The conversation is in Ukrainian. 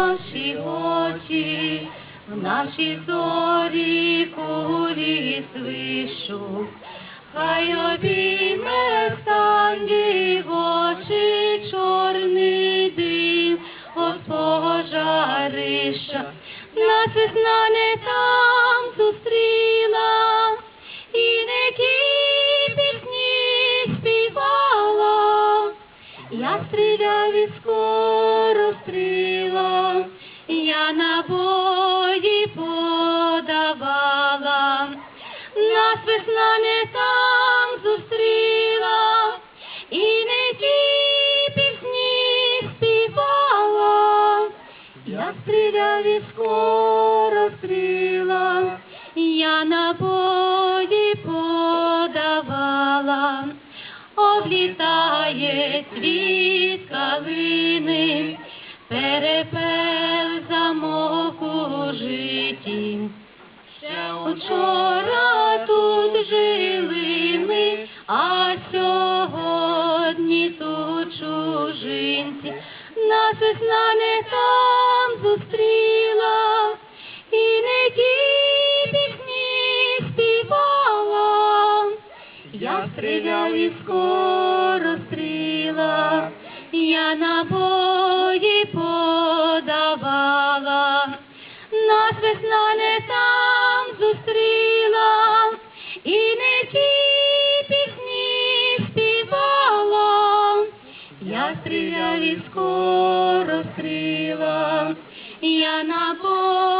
наші очі, в наші зорі курі свишу, хай обійме стан очі чорний дим, от пожариша, нас весна не там Я стріляв і скоро стріла, я набої подавала, нас весна не там зустріла, і не ті пісні співала. Я стріляв і скоро стріла, я набої облітає світ калини, перепел замок житті. Ще учора тут жили ми, а сьогодні тут чужинці. Нас весна не там Я стріляв і скоро стріла, я набої подавала, нас весна не там зустріла, і не ті пісні співала. Я стріляв і скоро стріла, я набої.